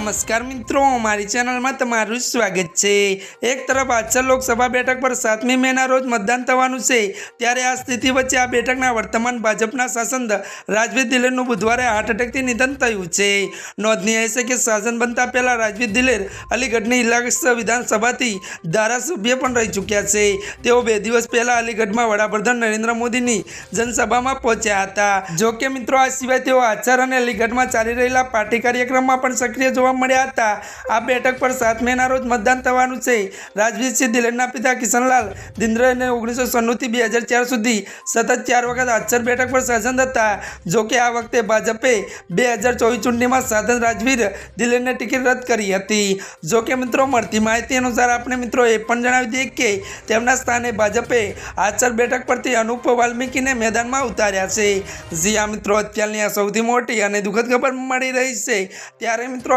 નમસ્કાર મિત્રો, મારી ચેનલમાં તમારું સ્વાગત છે. એક તરફ આચર લોકસભા બેઠક પર સાતમી મેના રોજ મતદાન થવાનું છે, ત્યારે આ સ્થિતિ વચ્ચે આ બેઠકના વર્તમાન ભાજપના શાસન રાજવી દિલેરનું બુધવારે હાર્ટ એટેકથી નિધન થયું છે. નોંધનીય છે કે શાસન બનતા પહેલાં રાજવી દિલેર અલીગઢની ઇલાક્ષ વિધાનસભાથી ધારાસભ્ય પણ રહી ચૂક્યા છે. તેઓ બે દિવસ પહેલાં અલીગઢમાં વડાપ્રધાન નરેન્દ્ર મોદીની જનસભામાં પહોંચ્યા હતા. જો કે મિત્રો, આ સિવાય તેઓ આચાર અને અલીગઢમાં ચાલી રહેલા પાર્ટી કાર્યક્રમમાં પણ સક્રિય જોવા મળ્યા હતા. આ બેઠક પર સાત મેના રોજ મતદાન થવાનું છે. રાજવીરસિંહ દિલનના પિતા કિશનલાલ દિન્દ્રને ઓગણીસો સન્નુંથી બે હજાર ચાર સુધી સતત ચાર વખત આચર બેઠક પર શાસન હતા. જોકે આ વખતે ભાજપે બે હજાર ચોવીસ ચૂંટણીમાં સાધન રાજવીર દિલેરને ટિકિટ રદ કરી હતી. જોકે મિત્રો, મળતી માહિતી અનુસાર આપણે મિત્રો એ પણ જણાવી દઈએ કે તેમના સ્થાને ભાજપે આચર બેઠક પરથી અનુપ વાલ્મીકીને મેદાનમાં ઉતાર્યા છે. જી આ મિત્રો, અત્યારની આ સૌથી મોટી અને દુઃખદ ખબર મળી રહી છે. ત્યારે મિત્રો